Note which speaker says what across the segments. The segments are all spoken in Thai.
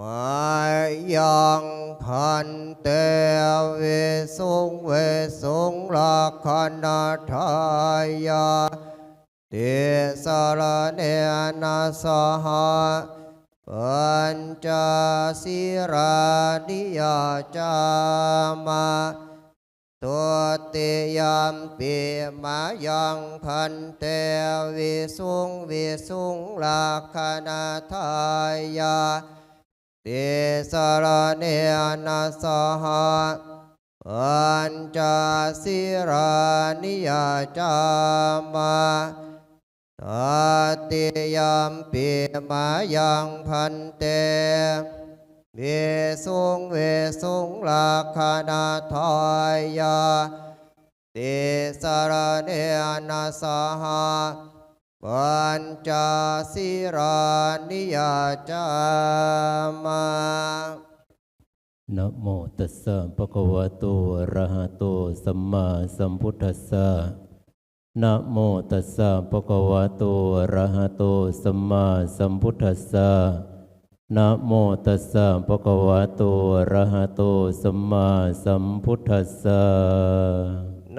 Speaker 1: มายังพันเตเวสุงเวสุงลักขณาทายาเตสารเนนะสหปัญจศิรานิยาจามาตัวเตยามปีมายังพันเตวิสุงวิสุงลักขณาทายา ตสารเนนะสหปัญจศิรานิยาจามาตติยามปีมายังพันเตเวสุงเวสุงลักขณาทายาเตสารเนนะสห ปัญจศิรานิยาจามา
Speaker 2: นะโมตัสสะภะคะวะโตอะระหะโตสัมมาสัมพุทธัสสะนะโมตัสสะภะคะวะโตอะระหะโตสัมมาสัมพุทธัสสะนะโมตัสสะภะคะวะโตอะระหะโตสัมมาสัมพุทธัสสะ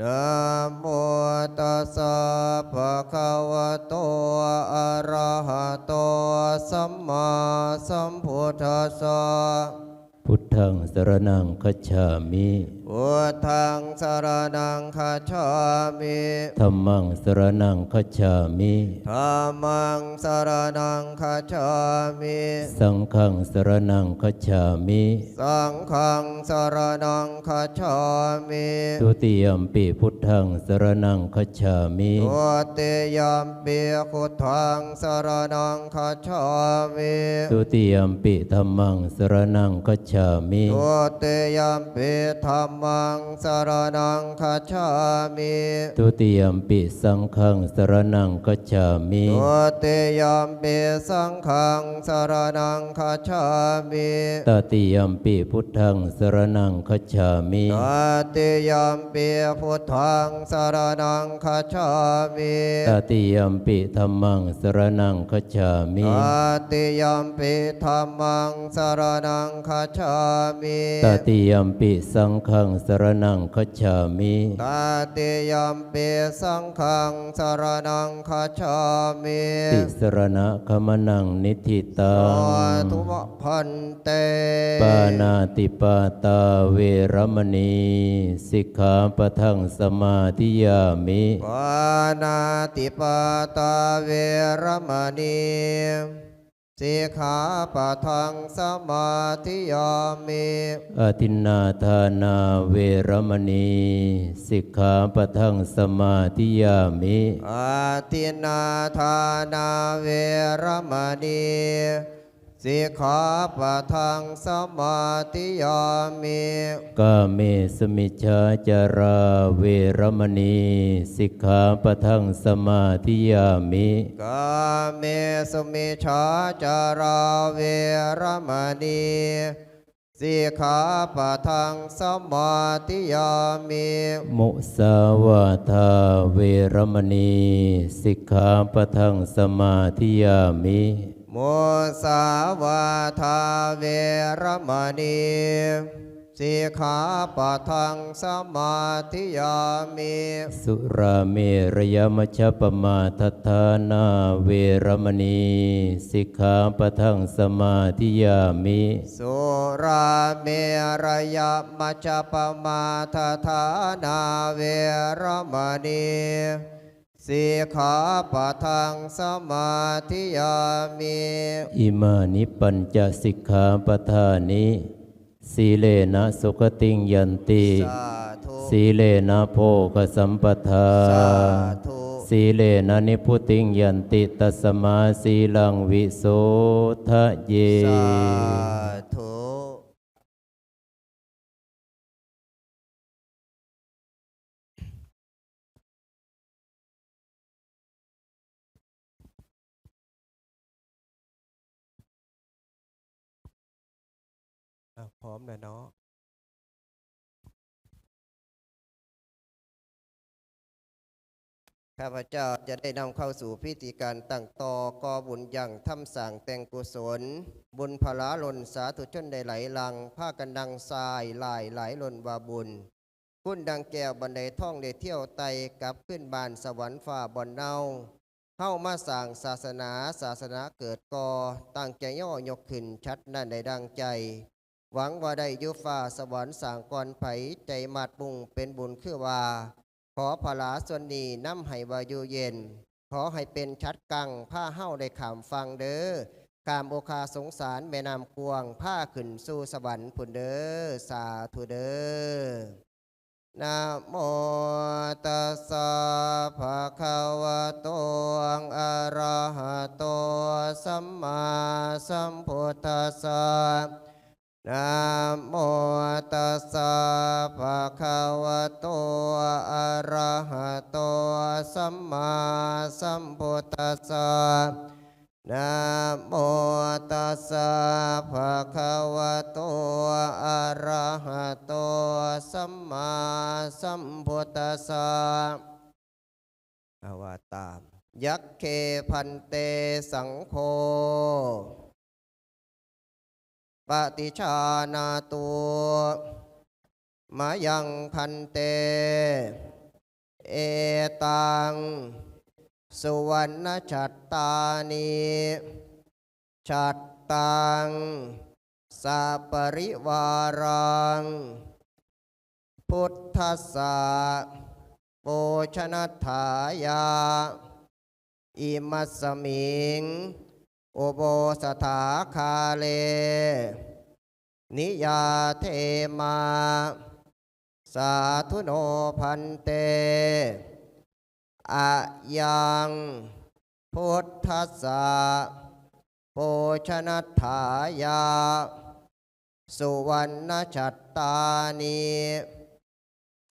Speaker 1: นะโมตัสสะภะคะวะโต อะระหะโต สัมมาสัมพุทธัสสะ
Speaker 2: พุทธังสรนังคัจฉามิ
Speaker 1: พุทธังสรนังคาชามิ
Speaker 2: ธัมมังสรนังคัจฉามิ
Speaker 1: ธรรมังสรนังคาชามิ
Speaker 2: สังฆังสรนังคัจฉามิ
Speaker 1: สังฆังสรนังคาชามิ
Speaker 2: ทุติยมปิพุทธังสรนังคัจฉามิ
Speaker 1: ตัวเตยามปีพุทธังสรนังคาชามิ
Speaker 2: ทุติยมปิธรรมังสรนังคัจฉามิ
Speaker 1: ตัวเตยามปีธรรมังสรนังคาชามิ
Speaker 2: ทุติยมปิสังฆังสรนังคัจฉามิ
Speaker 1: ตัวเตยามปีสังฆังสรนังคาชามิ
Speaker 2: ตติยมปิพุทธังสรนังคัจฉามิ
Speaker 1: ตติยามปีพุทธังสรนังคาชามิ
Speaker 2: ตติยมปิธรรมังสรนังคัจฉามิ
Speaker 1: ตติยามปีธรรมังสรนังคาชามิ
Speaker 2: ตติยมปิสังฆังสรนังคัจฉามิ
Speaker 1: ตติยามปีสังฆังสรนังคาชามิ
Speaker 2: ติสรณะขมนังนิธิตั
Speaker 1: สางธุพันเต
Speaker 2: ปานาติปาตาเวรมณีสิกขาปะทังสมาธิยามิ
Speaker 1: ปานาติปาตาเวรมณี สิกขาปะทังสมาธิยามิ
Speaker 2: อาทินนาทานาเวรมณีสิกขาปะทังสมาธิยามิ
Speaker 1: อาทินนาทานาเวรมณี สิกขาปะทังสมาธิยามิ
Speaker 2: กาเมสมิชาจาราเวรมณีสิกขาปะทังสมาธิยามิ
Speaker 1: กาเมสุมิชาจาราเวรมณีสิกขาปะทังสมาธิยามิ
Speaker 2: มุสาวาทาเวรมณีสิกขาปะทังสมาธิยามิ
Speaker 1: มุสาวาทาเวรมณีสิกขาปะทังสมาธิยามิ
Speaker 2: สุราเมรยมัชฌปมาทัฏฐานาเวรมณีสิกขาปะทังสมาธิยามิ
Speaker 1: สุราเมรยมัจจปมาทฐานาเวรมณี สิกขาปะทังสมาธิยามิ
Speaker 2: อิมานิปัญจสิกขาปทานิสีเลนะสุขติงยันติ
Speaker 1: สาธุ
Speaker 2: สีเลนะโภคสัมปทา
Speaker 1: สาธุ
Speaker 2: สีเลนะนิพุติงยันติตัสมาสีลังวิโสทะเย
Speaker 1: อะพร้อมนะเนาะข้าพเจ้าจะได้นำเข้าสู่พิธีการตั้งต่อกอบุญย่างทำสั่งแต่งกุศล บุญพลาหล่นสาธุชนได้ไหลลัง ผ้ากันดังทรายหลายไหลหล่นวาบุญคุณดังแก้วบันไดท่องได้เที่ยวไตกลับขึ้นบานสวรรค์ฝ่าบอนเนาเข้ามาสั่งศาสนาศาสนาเกิดกอตั้งใจย่อยกขึ้นชัดนั่นได้ดังใจ หวังว่าได้ยุฟ้าสวรรค์สั่งก่อนไผใจมาดบุงเป็นบุญคือว่า ขอพลาส่วนนี้น้ำให้วายุเย็น ขอให้เป็นชัดกังผ้าเฮ้าได้ขามฟังเด้อขามโอคาสงสารแม่นำกวงผ้าขึ้นสู่สวรรค์ผุนเด้อสาธุเด้อนะโมตัสสะภะคะวะโตอะระหะโตสัมมาสัมพุทธัสสะ นะโมตัสสะภะคะวะโต อะระหะโต สัมมาสัมพุทธัสสะนะโมตัสสะภะคะวะโต อะระหะโต สัมมาสัมพุทธัสสะอาวตามยักเคพันเตสังโฆ ปฏิชานาตุมายังพันเต เอตัง สุวรรณชัตตานิชัตตังสัปริวารัง พุทธสสะโปชนัฐายา อิมัสมิง อโบสถาคาเลนิยาเทมา สาธุโนพันเตอะยังพุทธัสสะโภชนัฐายา สุวรรณชัตตานิ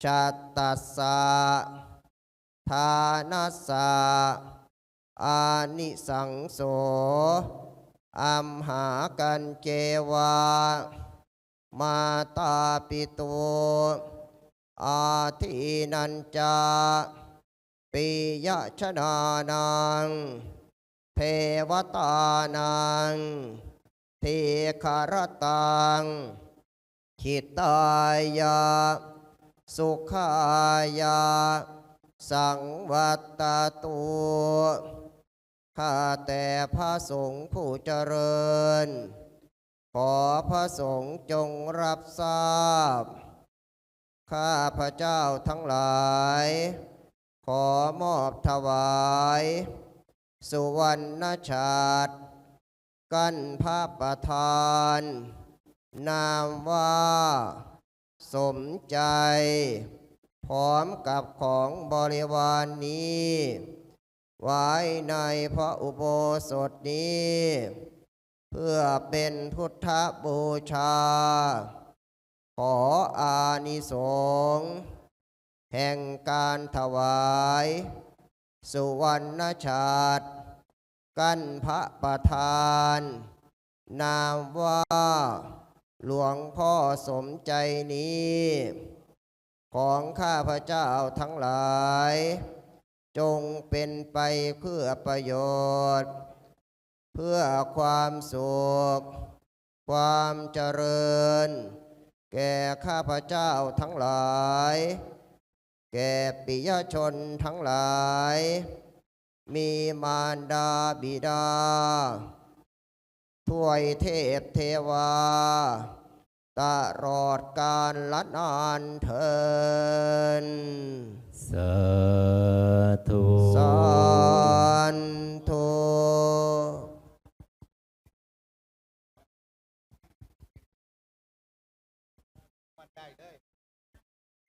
Speaker 1: ชัตตัสสะทานัสสะ อานิสังโสอัมหากันเจวามาตาปิตุอาทินันจาปิยชนานังเทวตานังเทีคารตังขิตายา สุขายา สังวัตตตุ ข้าแต่พระสงฆ์ผู้เจริญ ขอพระสงฆ์จงรับทราบ ข้าพระเจ้าทั้งหลาย ขอมอบถวาย สุวรรณชาติ กันพระประธาน นามว่า สมใจ พร้อมกับของบริวารนนี้ ไว้ในพระอุโบสถนี้ เพื่อเป็นพุทธบูชา ขออานิสงส์แห่งการถวาย สุวรรณชาติ กันพระประธาน นามว่าหลวงพ่อสมใจนี้ ของข้าพระเจ้าทั้งหลาย จงเป็นไปเพื่อประโยชน์ เพื่อความสุข ความเจริญ แก่ข้าพเจ้าทั้งหลาย แก่ปิยชนทั้งหลาย มีมารดาบิดาถวยเทพเทวา ตลอดกาลละนานเทิน
Speaker 2: สาธุ
Speaker 1: สานธุ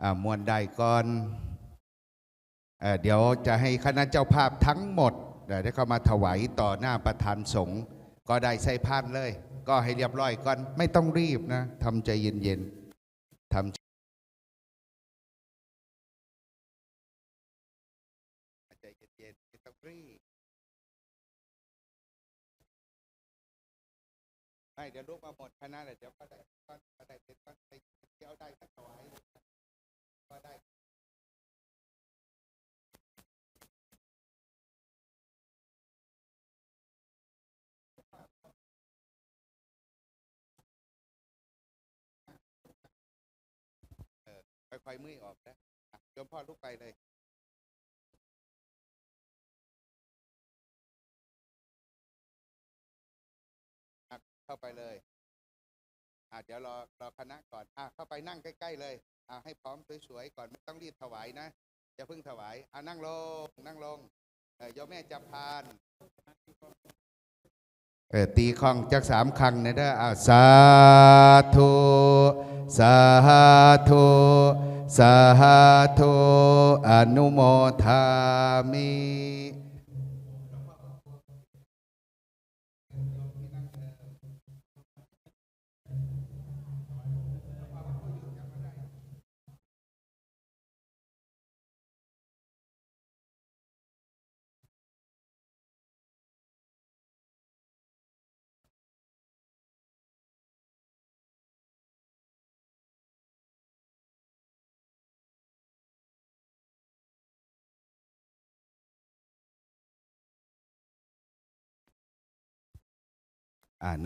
Speaker 3: อ่ามวนได้ก่อนเอ่อเดี๋ยวจะให้คณะเจ้าภาพทั้งหมดเดี๋ยวได้เข้ามาถวายต่อหน้าประธานสงฆ์ก็ได้ใส่พานเลย ก็ให้เรียบร้อยก่อน ไม่ต้องรีบนะทำใจเย็นๆ เดี๋ยวลูกมาหมดคณะเลยเดี๋ยวก็ได้ก็ก็ได้เสร็จก็ไปเที่ยวได้ก็ถวายก็ได้เออค่อยๆมือออกนะอะโยมพ่อลุกไปเลย เข้าไปเลยอะเดี๋ยวรอรอคณะก่อนอะเข้าไปนั่งใกล้ ๆ เลยอะให้พร้อมสวยๆก่อนไม่ต้องรีบถวายนะอย่าเพิ่งถวายอะนั่งลงนั่งลงเออโยมแม่จับพานเออตีข้องจากสามครั้งนะเด้ออะสาธุสาธุสาธุอนุโมทามิ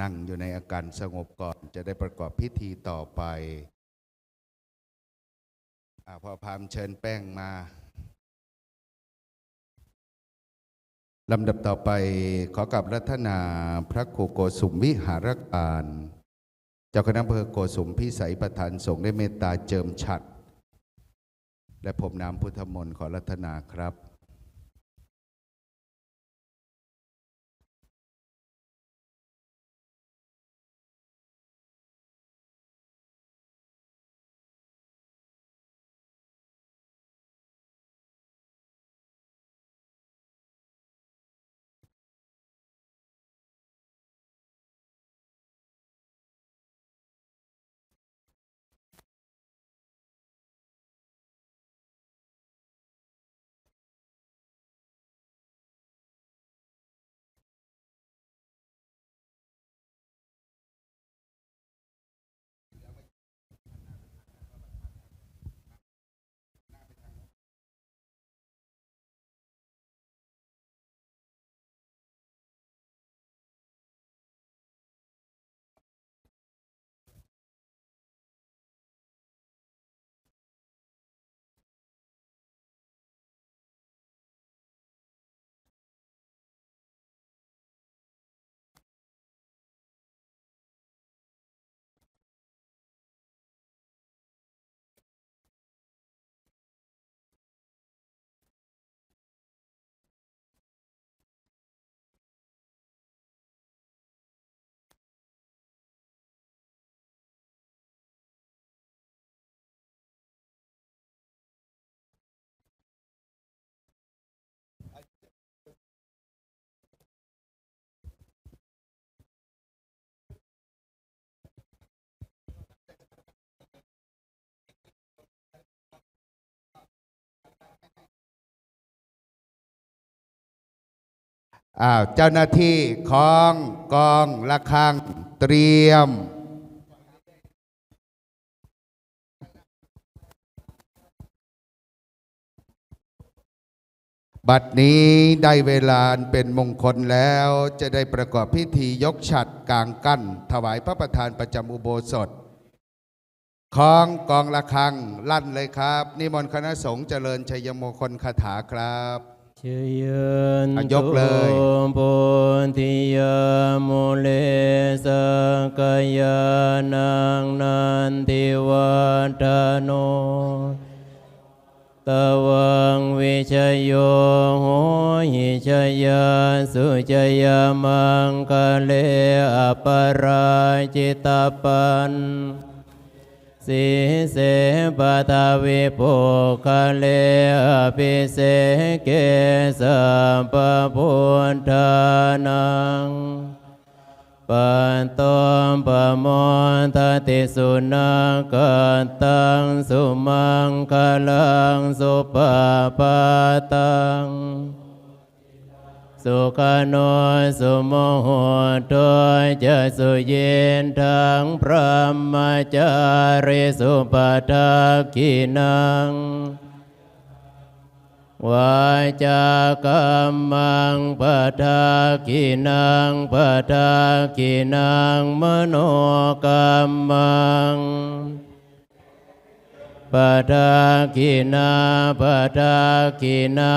Speaker 3: นั่งอยู่ในอาการสงบก่อนจะได้ประกอบพิธีต่อไปอพอพามเชิญแป้งมาลำดับต่อไปขอกับรัตนาพระครูโกสุมวิหารการ เจ้าคณะอำเภอโกสุมพิสัยประธานสงฆ์ได้เมตตาเจิมฉัด และผมน้ำพุทธมนต์ขอรัตนาครับ อ้าวเจ้าหน้าที่ของกองระฆังเตรียม บัดนี้ได้เวลาเป็นมงคลแล้วจะได้ประกอบพิธียกฉัดกลางกั้น ถวายพระประธานประจำอุโบสถของกองระฆังลั่นเลยครับ นิมนต์คณะสงฆ์เจริญชัยมงคลคาถาครับ
Speaker 2: ยัน
Speaker 3: อะยกเลย
Speaker 2: ปุติยามุเลสกายานังนันติวัฏโนตวังวิชยโยโหหิชยาสุจยามังคะเลอปราจิตาปัน สีเสปทาวิปุคเลอภิเสเกสัมปพุทธานังปันตมปะโมทติสุนังกตังสุมังคลังสุปปาตัง สุขโนสุโมโหตุจะสุเย็นทังพระมจาริสุปทักขินังวาจากัมมังปะทากินังปะทากินังมโนกัมมัง ปะทากินาปะทากินา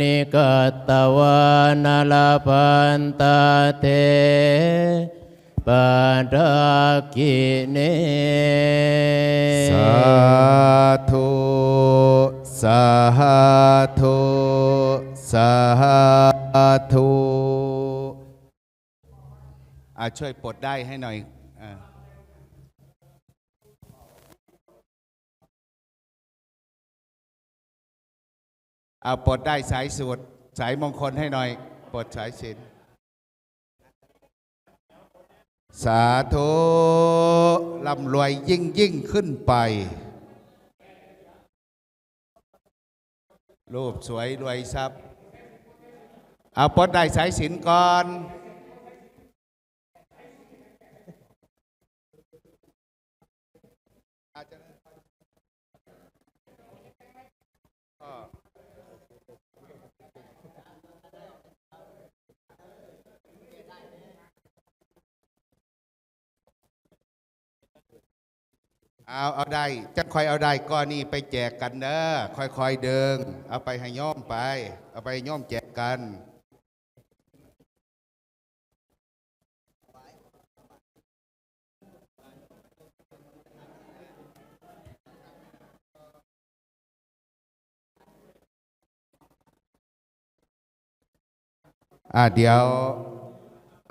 Speaker 2: นิกัตตวานาลพันตาเทปะทากิเน
Speaker 3: สาธุสาธุสาธุอะช่วยปลดได้ให้หน่อย เอาปลดได้สายสวดสายมงคลให้หน่อยปลดสายสินสาธุร่ำรวยยิ่งยิ่งขึ้นไป รูปสวยรวยทรัพย์เอาปลดได้สายสินก่อน เอาเอาได้จะคอยเอาได้ก้อนนี้ไปแจกกันเนอะค่อยๆเดิงเอาไปให้ย่อมไป เอาไปย่อมแจกกันอ่าเดี๋ยว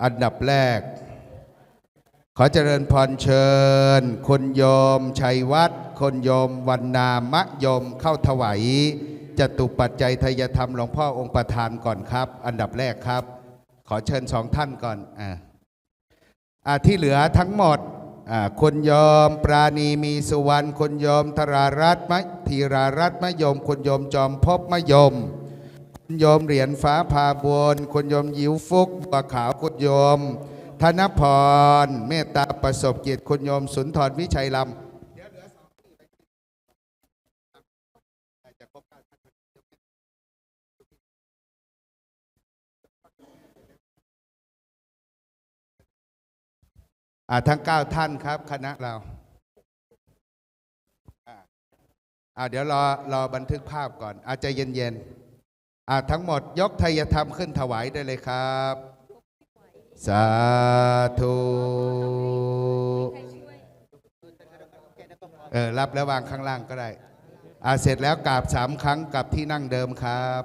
Speaker 3: อันดับแรก ขอเจริญพรเชิญ คนโยมชัยวัฒน์คนโยมวันนามะโยมเข้าถวายจตุปัจจัยทยธรรมหลวงพ่อองค์ประธานก่อนครับ อันดับแรกครับ ขอเชิญสองท่านก่อนอ่าอ่าที่เหลือทั้งหมดอ่าคนโยมปราณีมีสุวรรณคนโยมธรารัตน์มะธีรารัตน์มะยมคนโยมจอมภพมะยมคุณโยมเหรียญฟ้าพาบวนคุณโยมยิวฟุกบัวขาวคุณโยม ธนพร เมตตาประสบเกียรติคุณโยมสุนทรวิชัยลำอ่าทั้งเก้าท่านครับ คณะเราอ่าเดี๋ยวรอรอบันทึกภาพก่อน อาจจะเย็นๆอ่าทั้งหมดยกไทยธรรมขึ้นถวายได้เลยครับ สาธุเออรับแล้ววางข้างล่างก็ได้อาเสร็จแล้วกราบสามครั้งกับที่นั่งเดิมครับ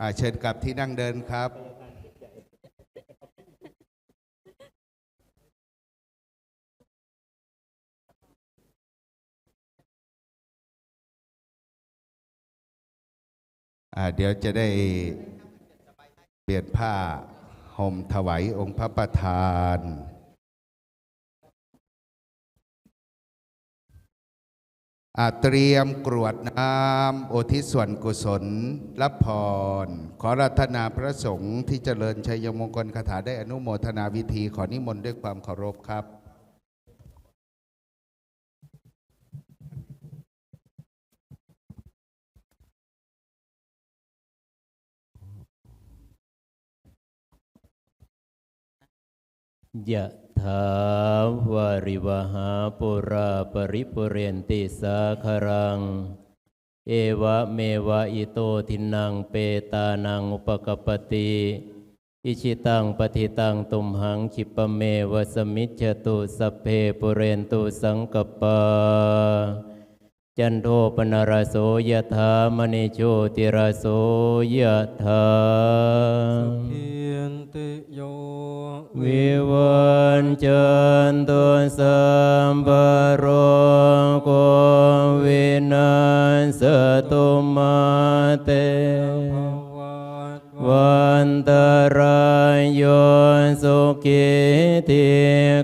Speaker 3: อาเชิญกลับที่นั่งเดินครับ เดี๋ยวจะได้เปลี่ยนผ้าห่มถวายองค์พระประธานเตรียมกรวดน้ำโอทิศส่วนกุศลรับพร ขอรัตนาพระสงฆ์ที่เจริญชัยมงคลคาถาได้อนุโมทนาวิธีขอนิมนต์ด้วยความเคารพครับ
Speaker 2: ยะถาวาริวหาปุราปริปุเรนติสาคารัง เอวะเมวะอิโตทินังเปตานังอุปกปปติอิชิตังปฏิตังตุมหังคิปเมวะสมิจฉตุสเพปุเรนตุสังกปาจันโทปนารโสยะถามณิโชติรโสยะถา
Speaker 4: นติโย
Speaker 2: วิวันจันตุสัมปโรโกวินาสตุมาเต
Speaker 4: วั
Speaker 2: นตรายโยสุขิติ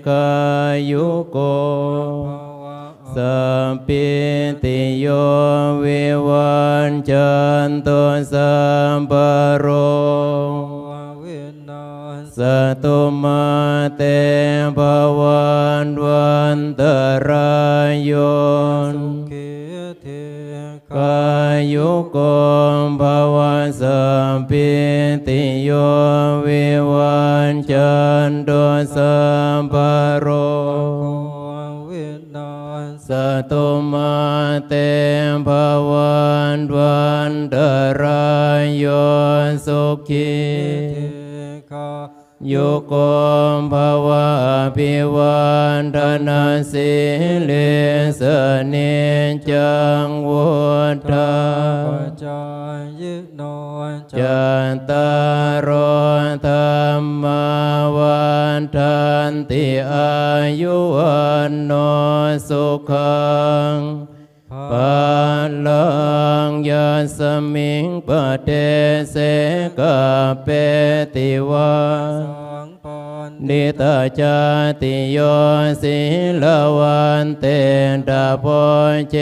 Speaker 2: กายุโกสัพปิติโยวิวันจันตุสัมปโร ตุมาเตภวันวันตรายโยน
Speaker 4: เกเท
Speaker 2: กายุโกมภวสัมปิติโยวิวันจันตุสัมปโร
Speaker 4: เวนนัส
Speaker 2: สตุมาเตภวันวันตรายโยสุขี
Speaker 4: เทคา
Speaker 2: ยุโกมภาวะพิวันธนาสิเลสเนจังวุฒา
Speaker 4: ปัจจายโน
Speaker 2: จันตารโอธรรมวันทันติอายุวันโนสุขังปาลัง ยาสมิงปเตเสกเปติวา
Speaker 4: สังปัน
Speaker 2: นิตาจาติโยสิลวันเตดาโพเจ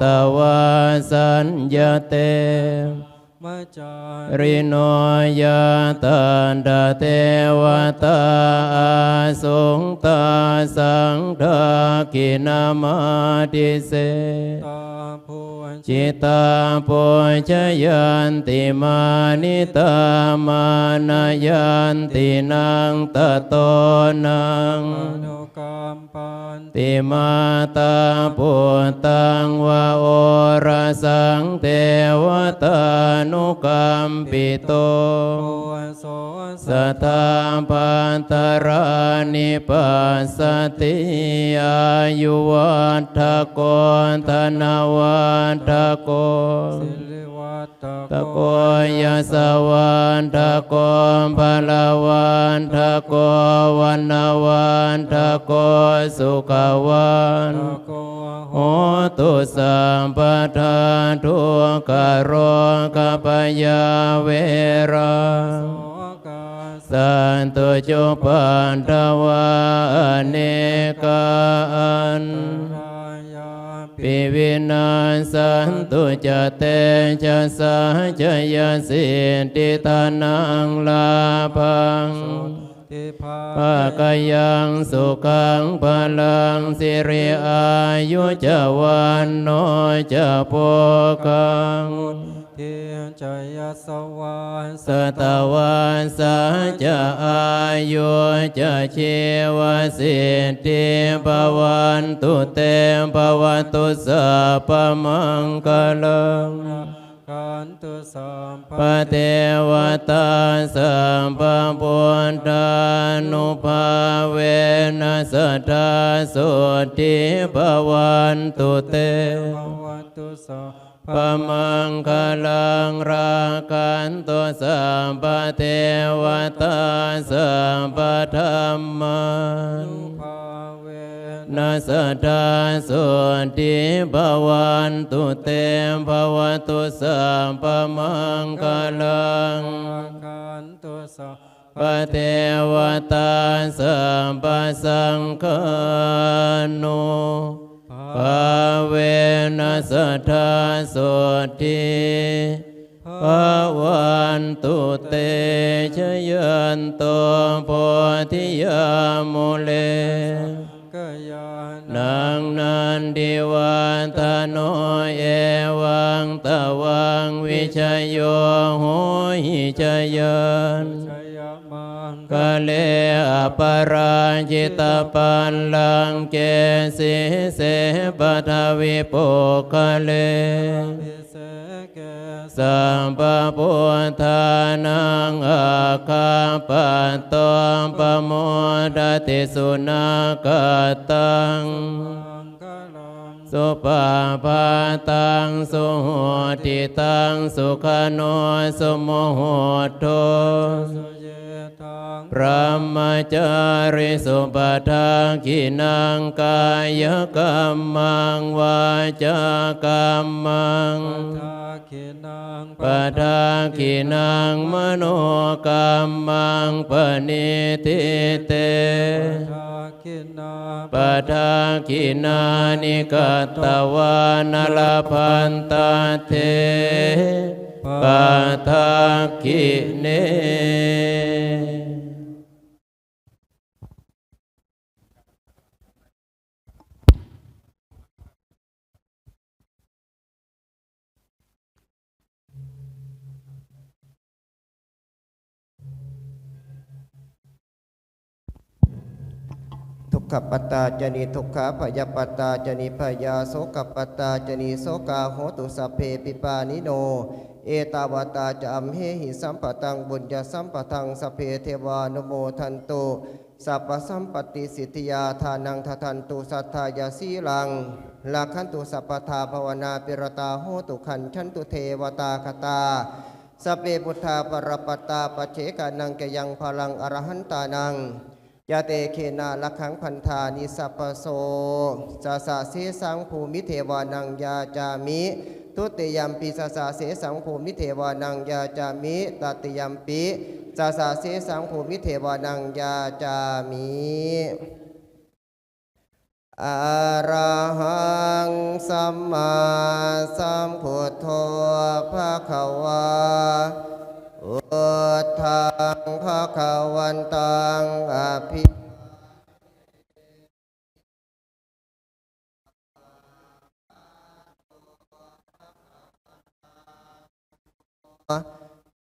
Speaker 2: ตวาสัญญาเต
Speaker 4: มจ
Speaker 2: ริโนยาตันดาเทวตาอาสงตาสังฆากินามาติเส
Speaker 4: ตาภู
Speaker 2: จิตาปุจยันติมานิตามานายันตินังตะโตนัง
Speaker 4: โกรรมปัน
Speaker 2: ติมาตาปุตตังวะโอระสังเทวตานุกรรมปิโต
Speaker 4: โอโส
Speaker 2: สัทธาปันตรานิปัสสติอายุวัฏโกธนวัฏโก
Speaker 4: สิริวั ตะ
Speaker 2: โกยะสวันตะโกภะละวันตะโกวันนาวันตะโกสุขวัน
Speaker 4: โอ
Speaker 2: ตุสัมปทาทุกขโรกปยาเวรา
Speaker 4: สั
Speaker 2: นตุจุปันตวาเนกาอัน
Speaker 4: ร ปิ
Speaker 2: วินาสันตุจะเตจะสาจะยาสิติตานังลาพัง
Speaker 4: ติภา
Speaker 2: กายังสุขังพลังสิริอายุจวันโนจะโพกัง
Speaker 4: ทียนจยสวาน
Speaker 2: สตวันสาจะอายุจะชีวสิทธิภวันตุเตมภวันตุสัพมังคลัง
Speaker 4: กันตุสัม
Speaker 2: ปเทวตาสัมปปุตตานุภาเวนัสทธาสุติภวันตุเต
Speaker 4: ภวันตุสั
Speaker 2: ปมังคลังรากันตุสัมปเทวตาสัมปธรรมันนัสธาสุติภวันตุเตภวตุสัมปมังคลัง
Speaker 4: กันตุสัพ
Speaker 2: ปเทวตาสัมปสังฆานุ ภาเวนัสธาสุติภวันตุเตชยันโตโพธิยามุเล
Speaker 4: กยา
Speaker 2: นังนันดิวันตโนเอวังตะวังวิชยโยโหหิชยัน
Speaker 4: ชย
Speaker 2: กะเลอปราจิตปันลังเกสิเสปัทวิปุคะเลสัมปพุทธานังอาคาปะตอมปโมดติสุนาคตัง
Speaker 4: มังกลัง
Speaker 2: สุปาปาตังสุหติตังสุขโนสุโมโหโท
Speaker 4: สุ
Speaker 2: พระมจาริสุปทาขินังกายกรรมังวาจากรรมังป
Speaker 4: ทาคินัง
Speaker 2: ปทาขินังมโนกรรมังปณิทิเตปทาขินานิกัตวานลพันตาเทปทาขิเน
Speaker 1: ขปตาจนิทุกขาพยาปตาจนิพยาโสกปตาจนิโสกาโหตุสัพเพปิปานิโน เอตาวตาจะอัมเหหิสัมปตังบุญญาสัมปทังสัพเพเทวานุโมทันตุสัพสัมปติสิทธิยาทานังทัทันตุสัทธายาสีลังลาคันตุสัพพทาภาวนาปิรตาโหตุขันชันตุเทวตาคตาสพเปพุทธาปรปตตาปเชกานังกยังพลังอรหันตานัง ยาเตเคนาลักขังพันธานิสัพพโสสาสะเสสังภูมิเทวานังยาจามิทุติยมปีสาสะเสสังภูมิเทวานังยาจามิตติยมปีสาสะเสสังภูมิเทวานังยาจามิอะระหังสัมมาสัมพุทโธภะคะวา อุทังภะคะวันตังอภิ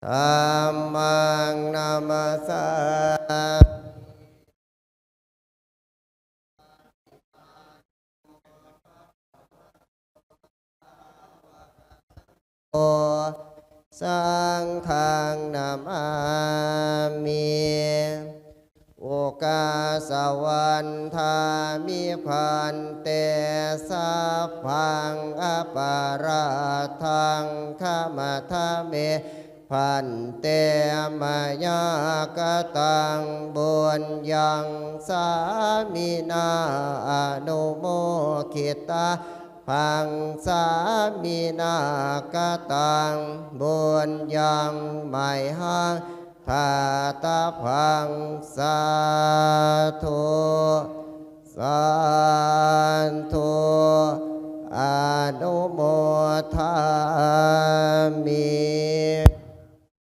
Speaker 1: ธัมมังนามาสาโอ สังฆังนามามิโอกาสวันทามิพันเตสัพพังอปาราทังขมาทาเมพันเตมายากตังบุญยังสามินาอนุโมคิตา พังสามีนากตังบุญยังไม่หังพาตาพังสาธุสาธุอนุโมทามี